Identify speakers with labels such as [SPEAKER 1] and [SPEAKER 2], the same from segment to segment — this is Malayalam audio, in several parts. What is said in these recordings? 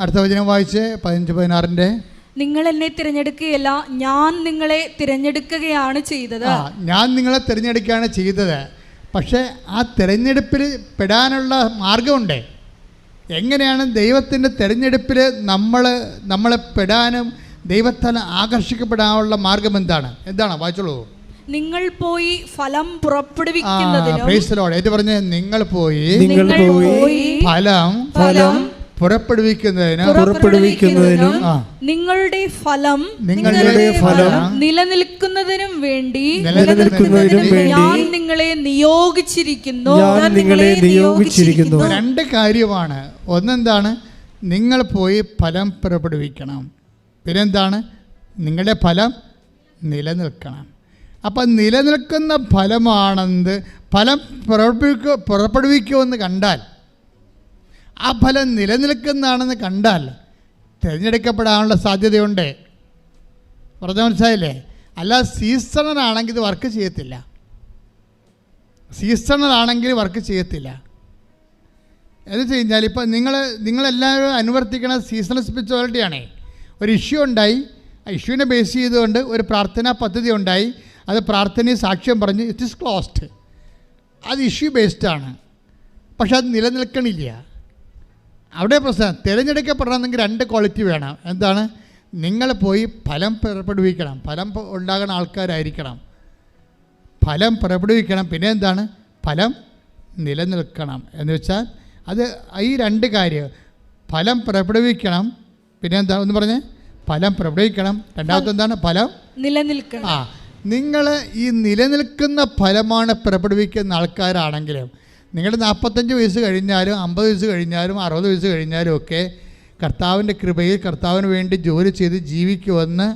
[SPEAKER 1] അടുത്ത വചനം വായിച്ച് പതിനഞ്ച് പതിനാറിന്റെ
[SPEAKER 2] നിങ്ങൾ എന്നെ തിരഞ്ഞെടുക്കുകയല്ല ഞാൻ നിങ്ങളെ തിരഞ്ഞെടുക്കുകയാണ് ചെയ്തത്.
[SPEAKER 1] ഞാൻ നിങ്ങളെ തിരഞ്ഞെടുക്കുകയാണ് ചെയ്തത്. പക്ഷേ ആ തിരഞ്ഞെടുപ്പിൽ പെടാനുള്ള മാർഗമുണ്ട്. എങ്ങനെയാണ് ദൈവത്തിന്റെ തിരഞ്ഞെടുപ്പിൽ നമ്മൾ നമ്മളെ പെടാനും ദൈവത്താൽ ആകർഷിക്കപ്പെടാനുള്ള മാർഗം എന്താണ്? എന്താണ്? വായിച്ചോളൂ.
[SPEAKER 2] നിങ്ങൾ പോയി ഫലം പുറപ്പെടുവിക്കുന്നതിനും
[SPEAKER 1] പറഞ്ഞ്? നിങ്ങൾ പോയി
[SPEAKER 3] നിങ്ങൾ പോയി
[SPEAKER 1] ഫലം
[SPEAKER 2] ഫലം
[SPEAKER 1] പുറപ്പെടുവിക്കുന്നതിന്
[SPEAKER 3] പുറപ്പെടുവിക്കുന്നതിനും
[SPEAKER 2] നിങ്ങളുടെ ഫലം
[SPEAKER 1] നിങ്ങളുടെ ഫലം
[SPEAKER 2] നിലനിൽക്കുന്നതിനും വേണ്ടി
[SPEAKER 3] നിലനിൽക്കുന്നതിനും വേണ്ടി
[SPEAKER 2] ഞാൻ നിങ്ങളെ നിയോഗിച്ചിരിക്കുന്നു.
[SPEAKER 3] ഞാൻ നിങ്ങളെ നിയോഗിച്ചിരിക്കുന്നു.
[SPEAKER 1] രണ്ട് കാര്യമാണ്. ഒന്നെന്താണ്? നിങ്ങൾ പോയി ഫലം പുറപ്പെടുവിക്കണം. പിന്നെന്താണ്? നിങ്ങളുടെ ഫലം നിലനിൽക്കണം. അപ്പം നിലനിൽക്കുന്ന ഫലമാണെന്ന് ഫലം പുറപ്പെടുവിക്കു പുറപ്പെടുവിക്കുമെന്ന് കണ്ടാൽ. ആ ഫലം നിലനിൽക്കുന്നതാണെന്ന് കണ്ടാൽ തിരഞ്ഞെടുക്കപ്പെടാനുള്ള സാധ്യതയുണ്ട്. പറഞ്ഞ മനസ്സിലായില്ലേ? അല്ല സീസണലാണെങ്കിൽ ഇത് വർക്ക് ചെയ്യത്തില്ല. സീസണലാണെങ്കിൽ വർക്ക് ചെയ്യത്തില്ല. എന്ന് വെച്ച് കഴിഞ്ഞാൽ ഇപ്പം നിങ്ങൾ നിങ്ങളെല്ലാവരും അനുവർത്തിക്കണ സീസണൽ സ്പിരിച്വാലിറ്റിയാണേ ഒരു ഇഷ്യൂ ഉണ്ടായി. ആ ഇഷ്യൂവിനെ ബേസ് ചെയ്തുകൊണ്ട് ഒരു പ്രാർത്ഥനാ പദ്ധതി ഉണ്ടായി. അത് പ്രാർത്ഥനയും സാക്ഷ്യം പറഞ്ഞ് ഇറ്റ് ഇസ് ക്ലോസ്ഡ് അത് ഇഷ്യൂ ബേസ്ഡാണ് പക്ഷെ അത് നിലനിൽക്കണില്ല. അവിടെ പ്രശ്നം തിരഞ്ഞെടുക്കപ്പെടണമെങ്കിൽ രണ്ട് ക്വാളിറ്റി വേണം. എന്താണ്? നിങ്ങൾ പോയി ഫലം പുറപ്പെടുവിക്കണം. ഫലം ഉണ്ടാകുന്ന ആൾക്കാരായിരിക്കണം. ഫലം പുറപ്പെടുവിക്കണം. പിന്നെ എന്താണ്? ഫലം നിലനിൽക്കണം. എന്ന് വെച്ചാൽ അത് ഈ രണ്ട് കാര്യം. ഫലം പുറപ്പെടുവിക്കണം. പിന്നെ എന്താ? ഒന്ന് പറഞ്ഞേ. ഫലം പുറപ്പെടുവിക്കണം. രണ്ടാമത്തെ എന്താണ്? ഫലം
[SPEAKER 2] നിലനിൽക്കണം.
[SPEAKER 1] ആ നിങ്ങൾ ഈ നിലനിൽക്കുന്ന ഫലമാണ് പുറപ്പെടുവിക്കുന്ന ആൾക്കാരാണെങ്കിലും നിങ്ങളുടെ നാൽപ്പത്തഞ്ച് വയസ്സ് കഴിഞ്ഞാലും അമ്പത് വയസ്സ് കഴിഞ്ഞാലും അറുപത് വയസ്സ് കഴിഞ്ഞാലും ഒക്കെ കർത്താവിന്റെ കൃപയിൽ കർത്താവിന് വേണ്ടി ജോലി ചെയ്ത് ജീവിക്കുമെന്ന്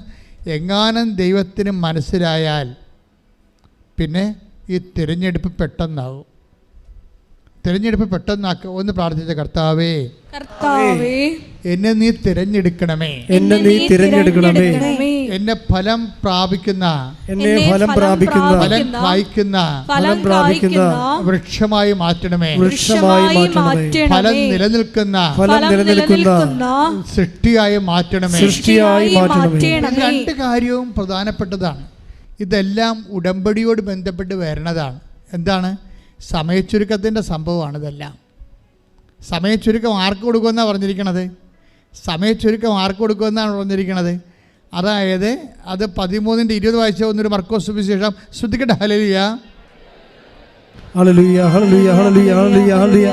[SPEAKER 1] എങ്ങാനും ദൈവത്തിന് മനസ്സിലായാൽ പിന്നെ ഈ തിരഞ്ഞെടുപ്പ് പെട്ടെന്നാവും. തിരഞ്ഞെടുപ്പ് പെട്ടെന്നാക്ക ഒന്ന് പ്രാർത്ഥിച്ച കർത്താവേ.
[SPEAKER 2] കർത്താവേ.
[SPEAKER 1] എന്നെ നീ തിരഞ്ഞെടുക്കണമേ.
[SPEAKER 3] എന്നെ നീ തിരഞ്ഞെടുക്കണമേ.
[SPEAKER 1] എന്നെ ഫലം പ്രാപിക്കുന്ന
[SPEAKER 3] എന്നെ ഫലം പ്രാപിക്കുന്ന
[SPEAKER 1] ഫലം കായ്ക്കുന്ന
[SPEAKER 2] ഫലം
[SPEAKER 3] പ്രാപിക്കുന്ന
[SPEAKER 1] വൃക്ഷമായി മാറ്റണമേ.
[SPEAKER 3] വൃക്ഷമായി മാറ്റണമേ.
[SPEAKER 1] ഫലം നിലനിൽക്കുന്ന
[SPEAKER 3] ഫലം നിലനിൽക്കുന്ന
[SPEAKER 1] സൃഷ്ടിയായി മാറ്റണമേ.
[SPEAKER 3] സൃഷ്ടിയായി മാറ്റണമേ.
[SPEAKER 1] രണ്ട് കാര്യവും പ്രധാനപ്പെട്ടതാണ്. ഇതെല്ലാം ഉടമ്പടിയോട് ബന്ധപ്പെട്ട് വരണതാണ്. എന്താണ്? സമയച്ചുരുക്കത്തിന്റെ സംഭവമാണ് ഇതെല്ലാം. സമയച്ചുരുക്കം ആർക്ക് കൊടുക്കുമെന്നാണ് പറഞ്ഞിരിക്കണത്? സമയച്ചുരുക്കം ആർക്ക് കൊടുക്കുമെന്നാണ് പറഞ്ഞിരിക്കണത്? അതായത് അത് പതിമൂന്നിന്റെ ഇരുപത് വായിച്ച ഒന്നൊരു മർക്കോസ് വിശേഷം ശ്രദ്ധിക്കട്ടെ ഹലലിയ
[SPEAKER 3] ഹല്ലേലൂയ യേശുവേ നന്ദി ഹല്ലേലൂയ.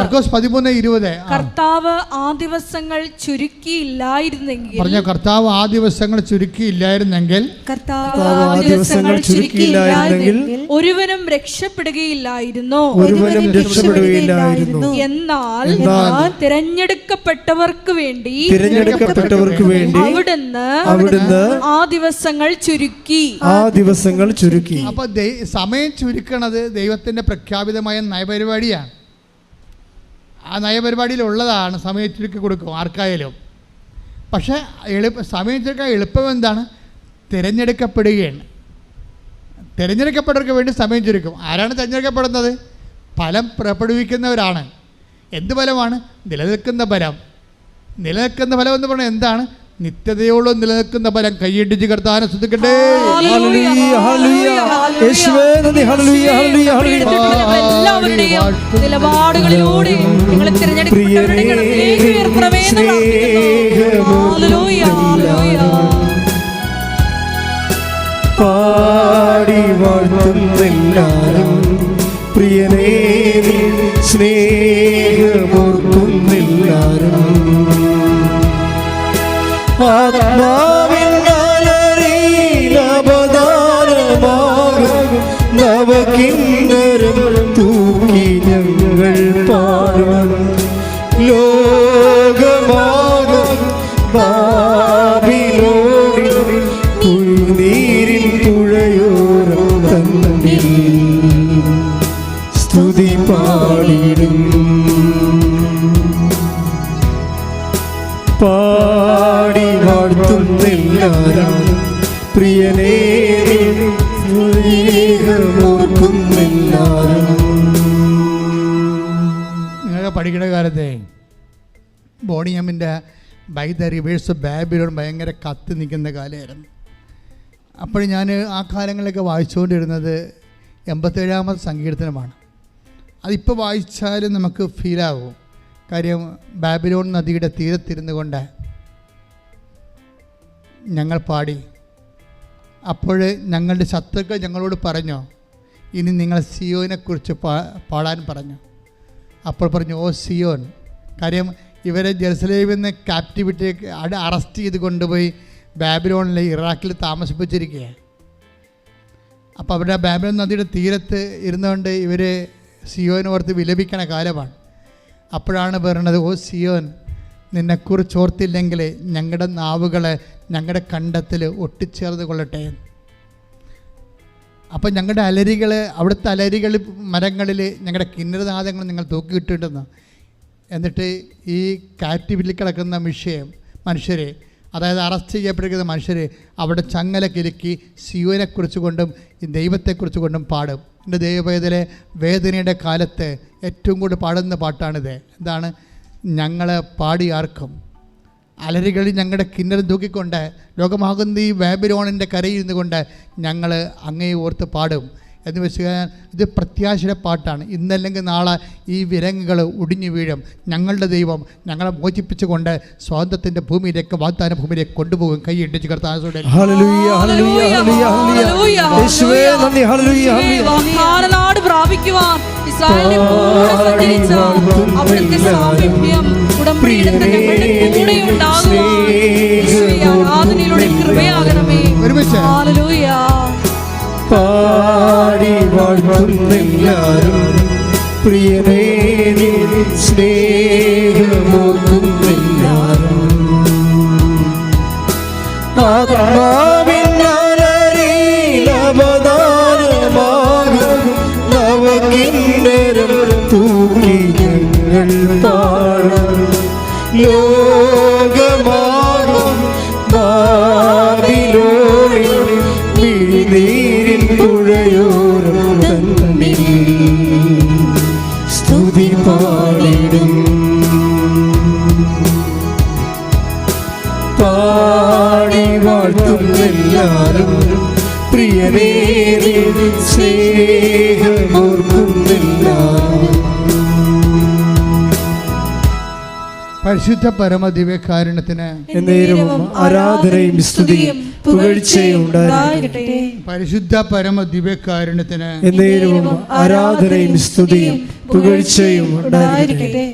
[SPEAKER 2] മർക്കോസ് പതിമൂന്ന് ഇരുപത്. കർത്താവ് ആ ദിവസങ്ങൾ ചുരുക്കിയില്ലായിരുന്നെങ്കിൽ
[SPEAKER 1] പറഞ്ഞ കർത്താവ് ആ ദിവസങ്ങൾ ചുരുക്കിയില്ലായിരുന്നെങ്കിൽ?
[SPEAKER 2] കർത്താവ്
[SPEAKER 3] ആ ദിവസങ്ങൾ ചുരുക്കിയില്ലായിരുന്നെങ്കിൽ
[SPEAKER 2] ഒരുവനും രക്ഷപ്പെടുകയില്ലായിരുന്നു.
[SPEAKER 3] ഒരുവനും രക്ഷപ്പെടുകയില്ലായിരുന്നു.
[SPEAKER 2] എന്നാൽ തിരഞ്ഞെടുക്കപ്പെട്ടവർക്ക് വേണ്ടി
[SPEAKER 3] തിരഞ്ഞെടുക്കപ്പെട്ടവർക്ക് വേണ്ടി
[SPEAKER 2] അവിടുന്ന്
[SPEAKER 3] അവിടുന്ന്
[SPEAKER 2] ആ ദിവസങ്ങൾ ചുരുക്കി.
[SPEAKER 3] ആ ദിവസങ്ങൾ ചുരുക്കി.
[SPEAKER 1] അപ്പോൾ സമയം ചുരുക്കണത് ദൈവത്തിന്റെ പ്രഖ്യാപിതമായ നയപരിപാടിയാണ്. ആ നയപരിപാടിയിലുള്ളതാണ് സമയം ചുരുക്കി കൊടുക്കും ആർക്കായാലും. പക്ഷേ എളുപ്പ സമയം ചുരുക്കാൻ എളുപ്പം എന്താണ്? തിരഞ്ഞെടുക്കപ്പെടുകയാണ്. തിരഞ്ഞെടുക്കപ്പെട്ടവർക്ക് വേണ്ടി സമയം ചുരുക്കും. ആരാണ് തിരഞ്ഞെടുക്കപ്പെടുന്നത്? ഫലം പുറപ്പെടുവിക്കുന്നവരാണ്. എന്ത് ഫലമാണ്? നിലനിൽക്കുന്ന ഫലം. നിലനിൽക്കുന്ന ഫലം എന്ന് പറഞ്ഞാൽ എന്താണ്? നിത്യതയോളം നിലനിൽക്കുന്ന ഫലം കൈയിടിച്ച് കർത്താനെ ശ്രദ്ധിക്കട്ടെ
[SPEAKER 3] ഹല്ലേലൂയ ഹല്ലേലൂയ യേശുവേ നന്ദി ഹല്ലേലൂയ ഹല്ലേലൂയ ഹല്ലേലൂയ
[SPEAKER 2] പീഡിപ്പിക്കപ്പെടുന്ന
[SPEAKER 3] ആത്മാവിൻ അപദാനമാകും നവകിന്നരം തൂക്കി ഞങ്ങൾ പാടും ലോകമാകും നിങ്ങളൊക്കെ
[SPEAKER 1] പഠിക്കുന്ന കാലത്തെ ബോണിയമ്മിന്റെ ബൈ ദ റിവേഴ്സ് ബാബിലോൺ ഭയങ്കര കത്ത് നിൽക്കുന്ന കാലമായിരുന്നു. അപ്പോൾ ഞാൻ ആ കാലങ്ങളിലൊക്കെ വായിച്ചുകൊണ്ടിരുന്നത് എൺപത്തേഴാമത് സങ്കീർത്തനമാണ്. അതിപ്പോൾ വായിച്ചാലും നമുക്ക് ഫീലാകും കാര്യം ബാബിലോൺ നദിയുടെ തീരത്തിരുന്നു കൊണ്ട് ഞങ്ങൾ പാടി. അപ്പോൾ ഞങ്ങളുടെ ശത്രുക്കൾ ഞങ്ങളോട് പറഞ്ഞു ഇനി നിങ്ങൾ സിയോനെക്കുറിച്ച് പാടാൻ പറഞ്ഞു. അപ്പോൾ പറഞ്ഞു ഓ സിയോൻ കാര്യം ഇവരെ ജെറുസലേമിൽ നിന്ന് ക്യാപ്റ്റിവിറ്റി അറസ്റ്റ് ചെയ്ത് കൊണ്ടുപോയി ബാബിലോണിലെ ഇറാഖിൽ താമസിപ്പിച്ചിരിക്കുകയാണ്. അപ്പോൾ അവിടെ ബാബിലോൺ നദിയുടെ തീരത്ത് ഇരുന്നുകൊണ്ട് ഇവർ സിയോനോർത്ത് വിലപിക്കണ കാലമാണ്. അപ്പോഴാണ് പറയുന്നത് ഓ സിയോൻ നിന്നെക്കുറിച്ച് ഓർത്തില്ലെങ്കിൽ ഞങ്ങളുടെ നാവുകളെ ഞങ്ങളുടെ കണ്ടത്തിൽ ഒട്ടിച്ചേർന്ന് കൊള്ളട്ടെ അപ്പം ഞങ്ങളുടെ അലരികൾ അവിടുത്തെ അലരികൾ മരങ്ങളിൽ ഞങ്ങളുടെ കിന്നരനാദങ്ങൾ നിങ്ങൾ തൂക്കിയിട്ടുണ്ടെന്ന് എന്നിട്ട് ഈ കാറ്റിവിൽ കിടക്കുന്ന വിഷയം മനുഷ്യരെ അതായത് അറസ്റ്റ് ചെയ്യപ്പെട്ടിരിക്കുന്ന മനുഷ്യർ അവിടെ ചങ്ങല കിലുക്കി സിയോനെക്കുറിച്ച് കൊണ്ടും ഈ ദൈവത്തെക്കുറിച്ച് കൊണ്ടും പാടും. എന്റെ ദൈവവേദന വേദനയുടെ കാലത്ത് ഏറ്റവും കൂടുതൽ പാടുന്ന പാട്ടാണിത്. എന്താണ്? ഞങ്ങളെ പാടിയാർക്കും. അലരികളിൽ ഞങ്ങളുടെ കിന്നരം തൂക്കിക്കൊണ്ട് ലോകമാകുന്ന ഈ ബാബിലോണിന്റെ കരയിരുന്നു കൊണ്ട് ഞങ്ങൾ അങ്ങേ ഓർത്ത് പാടും. എന്ന് വെച്ച് കഴിഞ്ഞാൽ ഇത് പ്രത്യാശയുടെ പാട്ടാണ്. ഇന്നല്ലെങ്കിൽ നാളെ ഈ വിരങ്ങുകൾ ഒടിഞ്ഞു വീഴും. ഞങ്ങളുടെ ദൈവം ഞങ്ങളെ മോചിപ്പിച്ചുകൊണ്ട് സ്വാതന്ത്ര്യത്തിന്റെ ഭൂമിയിലേക്ക് വാഗ്ദാന ഭൂമിയിലേക്ക് കൊണ്ടുപോകും. കൈയിട്ടിച്ച്
[SPEAKER 2] വാഗ്ദാനനാട് പ്രാപിക്കുവാൻ. ഇസ്രായേലിനെ കൂടെ സഞ്ചരിച്ച അവിടുത്തെ സാമീപ്യം ഉടമ്പടിയുടെ കൂടെ ഉണ്ടാകുവാൻ യേശുവേ, ആരാധനയിലൂടെ കൃപയാകണമേ.
[SPEAKER 3] പാടി വാഴ്ത്തുന്നെല്ലാരും പ്രിയനേ നീ എല്ലാരും പ്രിയനേരി സ്നേഹമോർക്കുന്നില്ല
[SPEAKER 1] പരിശുദ്ധ പരമ ദിവ്യകാരുണ്യത്തിന്
[SPEAKER 3] എന്നേരവും ആരാധനയും സ്തുതിയും പുകഴ്ചയും ഉണ്ടായിരിക്കട്ടെ.
[SPEAKER 1] പരിശുദ്ധ പരമ ദിവ്യകാരുണ്യത്തിന്
[SPEAKER 3] എന്നേരവും ആരാധനയും സ്തുതിയും പുകഴ്ചയും ഉണ്ടായിരിക്കട്ടെ.